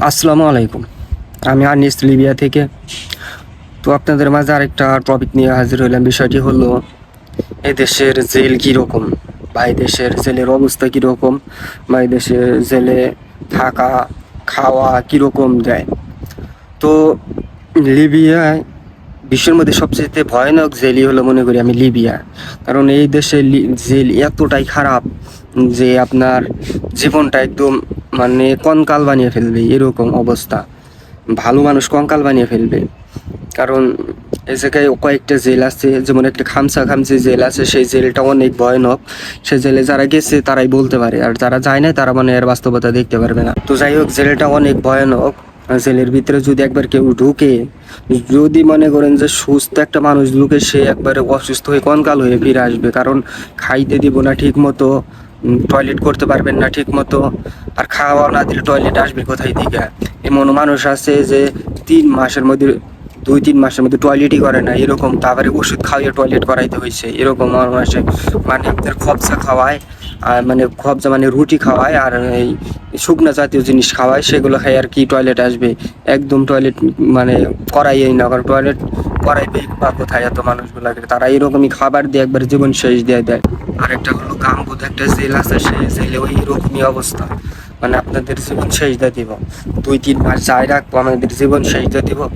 আসসালামু আলাইকুম। আমি আনিস লিবিয়া থেকে। তো আপনাদের মাঝে আরেকটা টপিক নিয়ে হাজির হইলাম। বিষয়টি হলো এই দেশের জেল কীরকম? বা দেশের জেলের অবস্থা কীরকম? বা দেশের জেলে থাকা, খাওয়া কীরকম দেয় তো লিবিয়ায় বিশ্বের মধ্যে সবচেয়ে ভয়ানক জেলই হলো, মনে করি আমি, লিবিয়া। কারণ এই দেশে লি- জেল এতটাই খারাপ যে আপনার জীবনটা একদম মানে কঙ্কাল বানিয়ে ফেলবে, এরকম অবস্থা। ভালো মানুষ কঙ্কাল বানিয়ে ফেলবে। কারণ এই জায়গায় কয়েকটা জেল আছে, যেমন একটা খামসা খামসি জেল আছে, সেই জেলটা অনেক ভয়ানক। সেই জেলে যারা গেছে, তারাই বলতে পারে। আর যারা যায় না তারা মানে এর বাস্তবতা দেখতে পারবে না। তো যাই হোক, জেলটা অনেক ভয়ানক। জেলের ভিতরে যদি একবার কেউ ঢুকে, যদি মনে করেন যে সুস্থ একটা মানুষ ঢুকে, সে একবারে অসুস্থ হয়ে কঙ্কাল হয়ে ফিরে আসবে। কারণ খাইতে দিব না ঠিক মতো টয়লেট করতে পারবেন না ঠিক মতো আর খাওয়া না দিলে টয়লেট আসবে কোথায় থেকে এমন মানুষ আছে যে তিন মাসের মধ্যে, দুই তিন মাসের মধ্যে টয়লেটই করে না। এরকম তারপরে ওষুধ খাওয়িয়ে টয়লেট করাইতে হয়েছে এরকম মানুষ মানে আপনার খবসা খাওয়ায়, আর মানে খবজা মানে রুটি খাওয়ায়, আর এই শুকনা জাতীয় জিনিস খাওয়ায়, সেগুলো খাই আর কি টয়লেট আসবে। একদম টয়লেট মানে করাইয়েই না। কারণ টয়লেট করাইবে বা কোথায় এত মানুষগুলাকে তারা এরকমই খাবার দিয়ে একবার জীবন শেষ দিয়ে দেয়। আরেকটা হলো গাম্বুদ একটা জেল আছে সেই জেলে ওই এরকমই অবস্থা। মানে আপনাদের জীবন শেষ দিয়ে দিব। দুই, তিন মাস যাই রাখব আমাদের জীবন শেষ দিয়ে দিব।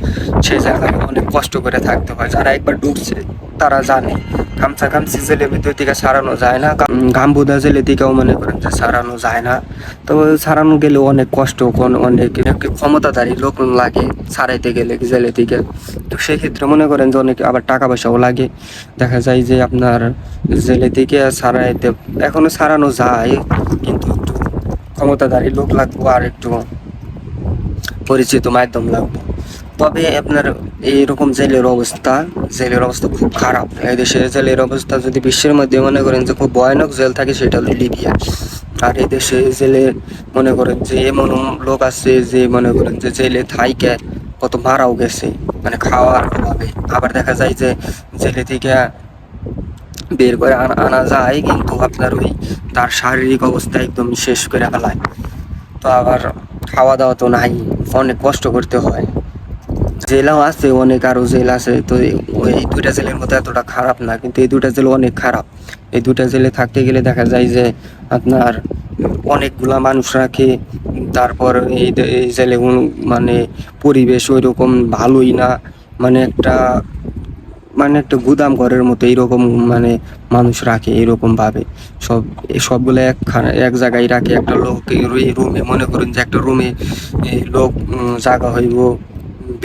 সেই জায়গায় অনেক কষ্ট করে থাকতে হয়। যারা একবার ডুবছে, তারা জানে। গামছা গামছি জেলে ভিতর থেকে সারানো যায় না। গাম- গাম্বুদা জেলে থেকেও মনে করেন যে সারানো যায় না। তো সারানো গেলে অনেক কষ্ট অনেক ক্ষমতাধারী লোক লাগে সারাইতে গেলে জেলে থেকে তো সেক্ষেত্রে মনে করেন যে অনেক আবার টাকা পয়সাও লাগে। দেখা যায় যে আপনার জেলে থেকে সারাইতে এখনও সারানো যায়, কিন্তু একটু ক্ষমতাধারী লোক লাগবো আর একটু পরিচিত মাধ্যম লাগবে। তবে আপনার এইরকম জেলের অবস্থা জেলের অবস্থা খুব খারাপ। এই দেশে জেলের অবস্থা যদি বিশ্বের মধ্যে মনে করেন যে খুব ভয়ানক জেল থাকে, সেটা হলো লিবিয়া। আর এই দেশে জেলে মনে করেন যে এমন লোক আছে যে মনে করেন যে জেলে থাইকে কত মারাও গেছে মানে খাওয়ার অভাবে। আবার দেখা যায় যে জেলে থেকে বের করে আনা যায়, কিন্তু আপনার ওই তার শারীরিক অবস্থা একদম শেষ করে ফেলায়। তো আবার খাওয়া দাওয়া তো নাই, অনেক কষ্ট করতে হয়। জেলাও আছে, অনেক আরও জেল আছে, তো এই- দুইটা জেলের মতো এতটা খারাপ না, কিন্তু এই দুইটা জেল অনেক খারাপ। এই দুইটা জেলে থাকতে গেলে দেখা যায় যে আপনার অনেকগুলা মানুষ রাখে তারপর এই এই জেলে মানে পরিবেশ ওই রকম ভালোই না মানে একটা মানে একটা গুদাম ঘরের মতো এইরকম মানে মানুষ রাখে এরকম ভাবে। সব সবগুলো এক এক জায়গায় রাখে একটা লোক রুমে, মনে করেন যে একটা রুমে লোক জায়গা হইব।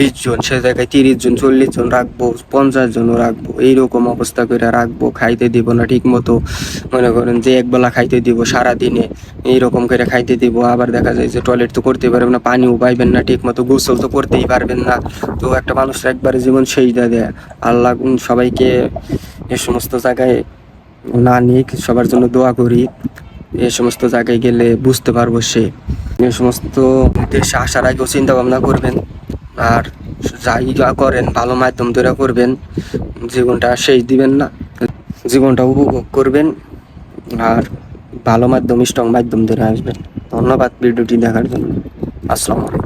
বিশ জন, সে জায়গায় তিরিশ জন, চল্লিশ জন রাখব, পঞ্চাশ জনও রাখব, এইরকম অবস্থা করে রাখব, খাইতে দিব না ঠিক মতো মনে করেন যে একবেলা খাইতে দিব সারা দিনে এইরকম করে খাইতে দিব। আবার দেখা যায় যে টয়লেট তো করতে পারবেন না, পানিও পাইবেন না ঠিক মতো গোসল তো করতেই পারবেন না। তো একটা মানুষ একবারে জীবন দিয়ে দেয়। আল্লাহ সবাইকে এ সমস্ত জায়গায় না নিক, সবার জন্য দোয়া করি। এ সমস্ত জায়গায় গেলে বুঝতে পারব সে। এ সমস্ত দেশে আসার আগেও চিন্তা ভাবনা করবেন। আর যাই যা করেন, ভালো মাধ্যম ধরে করবেন, জীবনটা শেষ দিবেন না। জীবনটা উপভোগ করবেন আর ভালো মাধ্যম স্ট্রং মাধ্যম ধরে আসবেন। ধন্যবাদ ভিডিওটি দেখার জন্য। আসসালামু আলাইকুম।